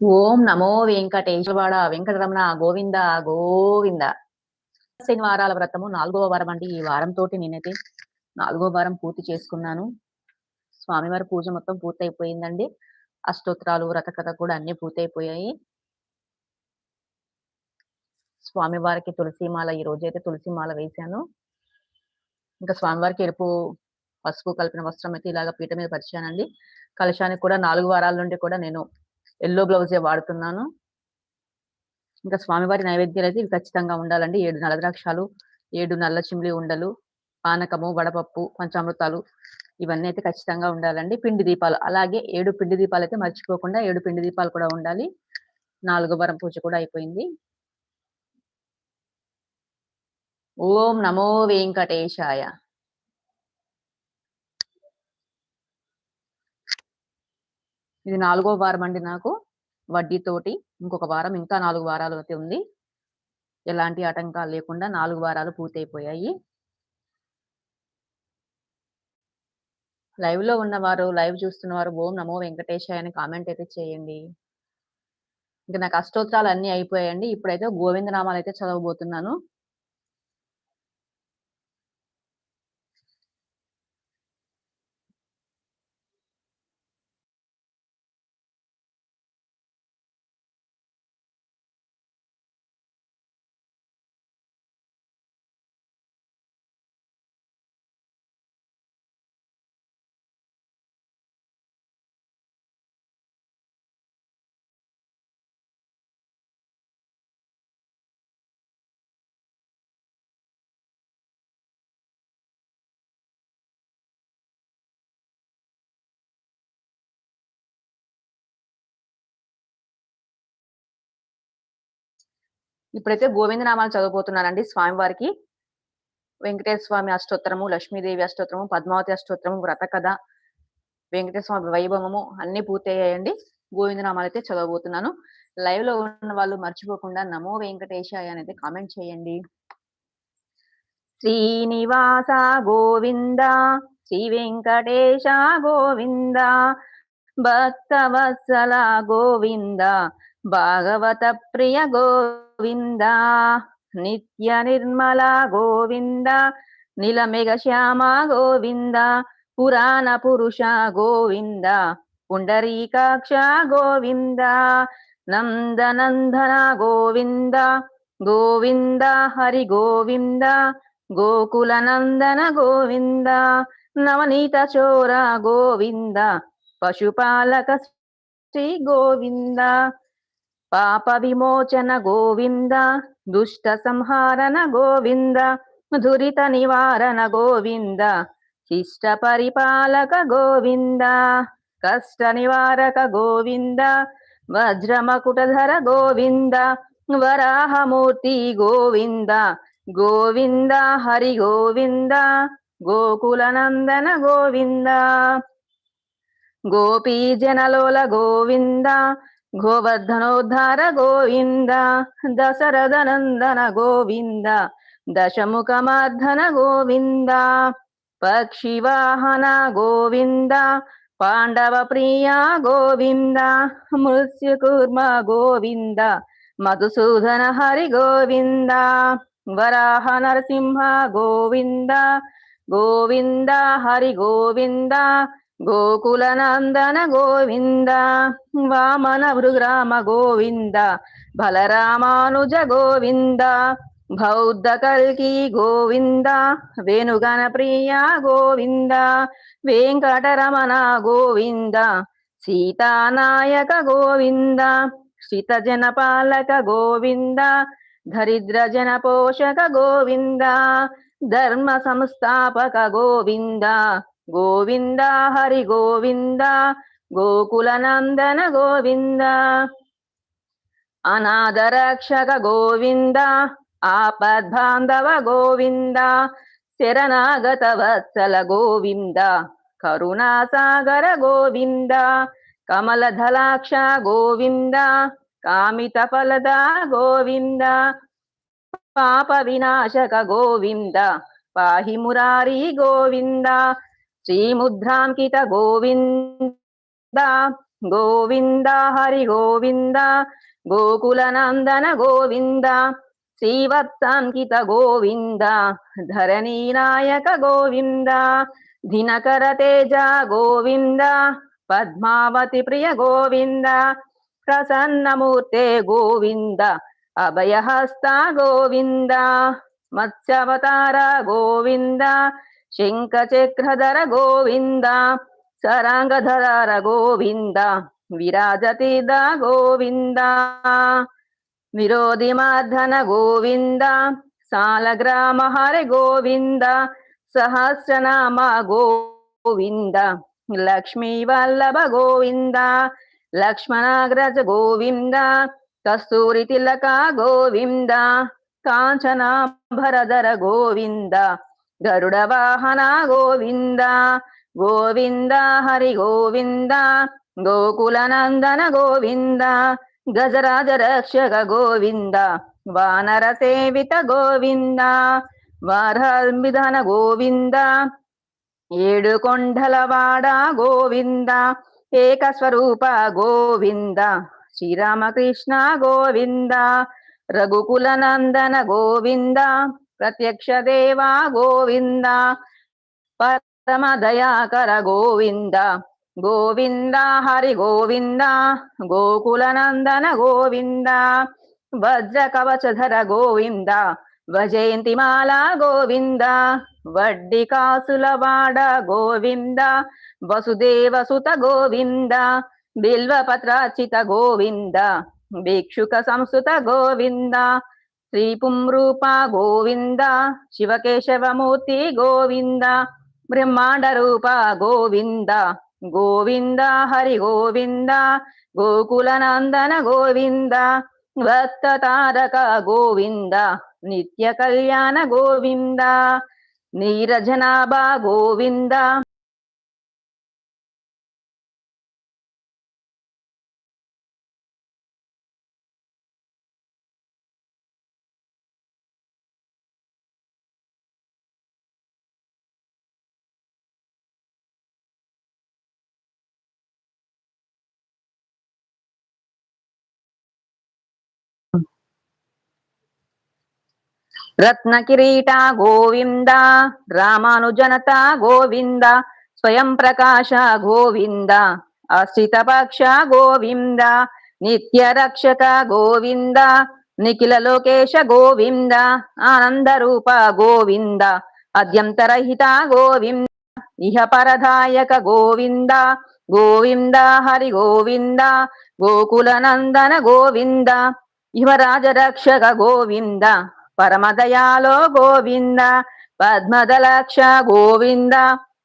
ఓం నమో వెంకటేశ్వరవాడ వెంకటరమణ గోవింద గోవింద. శనివారాల వ్రతము నాలుగవ వారం అండి. ఈ వారం తోటి నేనైతే నాలుగో వారం పూర్తి చేసుకున్నాను. స్వామివారి పూజ మొత్తం పూర్తయిపోయిందండి. అష్టోత్తరాలు వ్రత కథ కూడా అన్ని పూర్తయిపోయాయి. స్వామివారికి తులసిమాల ఈ రోజు అయితే తులసిమాల వేశాను. ఇంకా స్వామివారికి ఎరుపు పసుపు కలిపిన వస్త్రం అయితే ఇలాగ పీట మీద పరిచానండి. కలశానికి కూడా నాలుగు వారాల నుండి కూడా నేను ఎల్లో బ్లౌజే వాడుతున్నాను. ఇంకా స్వామివారి నైవేద్యాలు అయితే ఇవి ఖచ్చితంగా ఉండాలండి. ఏడు నల్ల ద్రాక్షాలు ఏడు నల్ల చిమ్లి ఉండలు పానకము వడపప్పు పంచామృతాలు ఇవన్నీ అయితే ఖచ్చితంగా ఉండాలండి. పిండి దీపాలు అలాగే ఏడు పిండి దీపాలు అయితే మర్చిపోకుండా ఏడు పిండి దీపాలు కూడా ఉండాలి. నాలుగో వారం పూజ కూడా అయిపోయింది. ఓం నమో వెంకటేశాయ. ఇది నాలుగో వారం అండి నాకు వడ్డీతోటి ఇంకొక వారం ఇంకా నాలుగు వారాలు అయితే ఉంది. ఎలాంటి ఆటంకాలు లేకుండా నాలుగు వారాలు పూర్తయిపోయాయి. లైవ్లో ఉన్నవారు లైవ్ చూస్తున్నవారు ఓం నమో వెంకటేశాయ అని కామెంట్ అయితే చేయండి. ఇంకా నాకు అష్టోత్తరాలు అన్ని అయిపోయాయండి. ఇప్పుడైతే గోవింద నామాలు అయితే చదవబోతున్నాను. ఇప్పుడైతే గోవింద నామాలు చదవబోతున్నానండి స్వామివారికి. వెంకటేశ్వర స్వామి అష్టోత్తరము లక్ష్మీదేవి అష్టోత్తరము పద్మావతి అష్టోత్తరము వ్రత కథ వెంకటేశ్వర స్వామి వైభవము అన్ని పూర్తయ్యాయండి. గోవింద నామాలు అయితే చదవబోతున్నాను. లైవ్లో ఉన్న వాళ్ళు మర్చిపోకుండా నమో వెంకటేశాయ అనేది కామెంట్ చేయండి. శ్రీనివాస గోవింద శ్రీ వెంకటేశ గోవింద భక్తవత్సల గోవింద భాగవత ప్రియ గోవింద గోవింద నిత్య నిర్మల గోవింద నిలమెగ శ్యామ గోవింద పురాణ పురుష గోవింద పుండరీకాక్ష గోవింద నందనందన గోవింద గోవింద హరి గోవింద గోకుల నందన గోవింద నవనీత చోర గోవింద పశుపాలక శ్రీ గోవింద. పాప విమోచన గోవింద దుష్ట సంహారణ గోవింద ధురిత నివారణ గోవింద శిష్ట పరిపాలక గోవింద కష్ట నివారక గోవింద వజ్రమకుటధర గోవింద వరాహమూర్తి గోవింద గోవింద హరి గోవింద గోకులనందన గోవింద గోపీజనలోల గోవింద గోవింద గోవర్ధనోద్ధార గోవింద దశరథ నందన గోవింద దశముఖమర్ధన గోవింద పక్షివాహన గోవింద పాండవ ప్రియ గోవింద మృత్యుకూర్మ గోవింద మధుసూదన హరి గోవింద వరాహ నరసింహ గోవింద గోవింద హరి గోవింద గోకుల నందన గోవింద వామన భృగ్రామ గోవింద బలరామానుజ గోవింద బౌద్ధ కల్కి గోవింద వేణుగణ ప్రియ గోవింద వెంకటరమణ గోవింద సీతానాయక గోవింద శ్రితజన పాలక గోవింద దరిద్ర జన పోషక గోవింద ధర్మ సంస్థాపక గోవింద. గోవింద హరి గోవింద గోకులనందన గోవింద అనాథరక్షక గోవింద ఆపద్బాంధవ గోవింద శరణాగత వత్సల గోవింద కరుణాసాగర గోవింద కమలధలాక్ష గోవింద కామిత ఫలద గోవింద పాప వినాశక గోవింద పాహి మురారి గోవింద శ్రీముద్రాంకిత గోవింద గోవింద హరి గోవింద గోకులనందన గోవింద శ్రీవత్సాంకిత గోవింద ధరణీ నాయక గోవింద దినకర తేజ గోవింద పద్మావతి ప్రియ గోవింద ప్రసన్నమూర్తే గోవింద అభయహస్త గోవింద మత్స్యవతార గోవింద శంఖచక్రధర గోవింద సరంగధర గోవింద విరాజతిద గోవింద విరోధి మర్ధన గోవింద సాలగ్రామ హరి గోవింద సహస్రనామ గోవింద లక్ష్మీ వల్లభ గోవింద లక్ష్మణాగ్రజ గోవింద కస్తూరి తిలక గోవింద కాంచనాభరధర గోవింద గరుడ వాహన గోవింద గోవింద హరి గోవింద గోకులనందన గోవింద గజరాజ రక్షక గోవింద వానర సేవిత గోవింద వారమిధన గోవింద ఏడు కొండలవాడ గోవింద ఏకస్వరూప గోవింద శ్రీరామకృష్ణ గోవింద రఘుకుల నందన గోవింద ప్రత్యక్ష దేవా గోవింద పరమ దయాకర గోవింద గోవింద హరి గోవింద గోకులనందన గోవింద వజ్ర కవచధర గోవింద వజయంతి వజయంతిమాల గోవింద వడ్డి కాసులవాడ గోవింద వసుదేవ సుత గోవింద బిల్వపత్రాచిత గోవింద భిక్షుక సంస్కృత గోవింద శ్రీ పుంరూప గోవింద శివకేశవమూర్తి గోవింద బ్రహ్మాండ రూప గోవింద గోవింద హరి గోవింద గోకులనందన గోవింద భక్త తారక గోవింద నిత్య కళ్యాణ గోవింద నీరజనాభ గోవింద. రత్న కిరీట గోవింద రామానుజనత గోవింద స్వయం ప్రకాశ గోవింద అశ్రిత పక్ష గోవింద నిత్య రక్షక గోవింద నిఖిల లోకేశ గోవింద ఆనంద రూప గోవింద అద్యంతరహిత గోవింద ఇహ పరదాయక గోవింద గోవింద హరి గోవింద గోకుల నందన గోవింద యువరాజ రక్షక గోవింద పరమదయాలో గోవింద పద్మదలక్ష గోవింద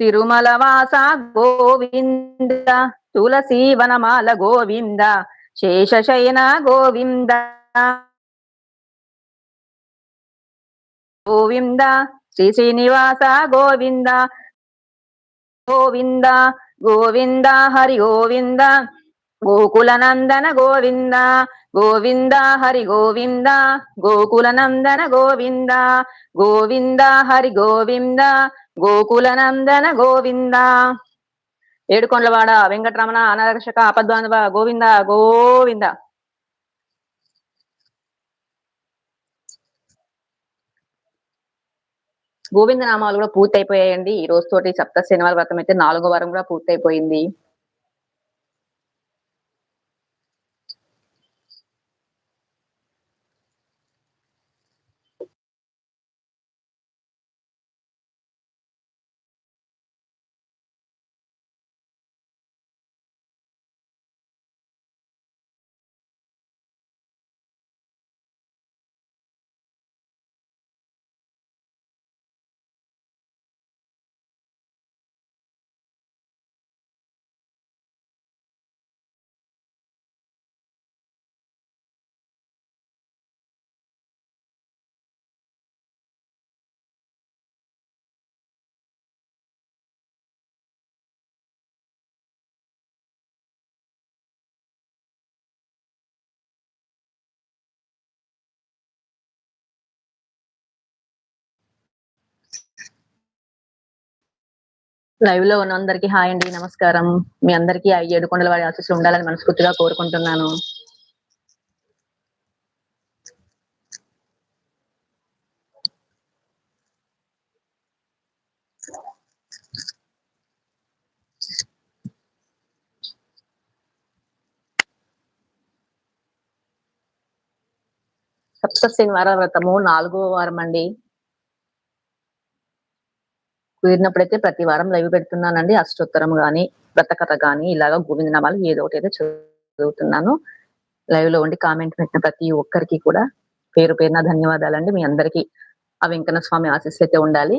తిరుమల వాస గోవింద తులసీ వనమాల గోవింద శేషశయన గోవింద గోవింద శ్రీ శ్రీనివాస గోవింద గోవింద గోవింద హరి గోవింద గోకుల నందన గోవింద గోవింద హరి గోవింద గోకుల నందన గోవింద గోవింద హరి గోవింద గోకుల నందన గోవింద ఏడుకొండలవాడ వెంకటరమణ అనరక్షక అపద్వాంధవ గోవింద గోవింద. గోవింద నామాలు కూడా పూర్తయిపోయాయండి. ఈ రోజు తోటి సప్త శనివారం వ్రతం అయితే నాలుగో వారం కూడా పూర్తయిపోయింది. లైవ్లో ఉన్న అందరికి హాయ్ అండి నమస్కారం. మీ అందరికి ఆ ఏడు కొండల వారి ఆశీస్సులు ఉండాలని మనస్ఫూర్తిగా కోరుకుంటున్నాను. సప్త శనివార వ్రతము నాలుగో వారం అండి కుదిరినప్పుడైతే ప్రతి వారం లైవ్ పెడుతున్నానండి. అష్టోత్తరం గాని వ్రతకథ గాని ఇలాగా గోవింద నామాలు ఏదో ఒకటి అయితే చదువుతున్నాను. లైవ్లో ఉండి కామెంట్ పెట్టిన ప్రతి ఒక్కరికి కూడా పేరు పేరున ధన్యవాదాలండి. మీ అందరికి ఆ వెంకన్న స్వామి ఆశీస్సు అయితే ఉండాలి.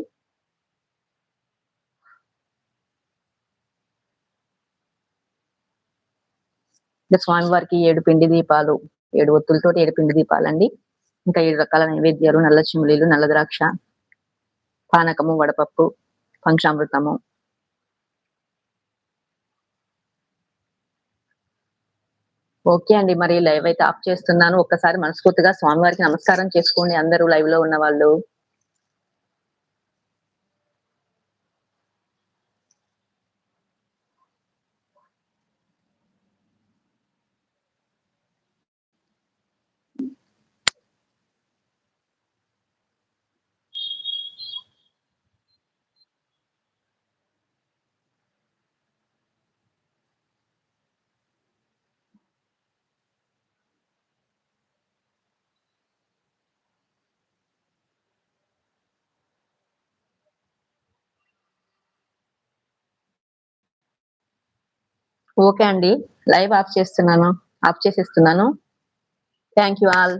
స్వామి వారికి ఏడు పిండి దీపాలు ఏడు ఒత్తులతోటి ఏడు పిండి దీపాలండి. ఇంకా ఏడు రకాల నైవేద్యాలు నల్ల చిమ్లీలు నల్ల ద్రాక్ష పానకము వడపప్పు పంచామృతము ఓకే అండి మరి లైవ్ అయితే ఆఫ్ చేస్తున్నాను. ఒక్కసారి మనస్ఫూర్తిగా స్వామివారికి నమస్కారం చేసుకోండి అందరూ లైవ్లో ఉన్న వాళ్ళు. ఓకే అండి. లైవ్ ఆఫ్ చేస్తున్నాను. ఆఫ్ చేసేస్తున్నాను. Thank you all.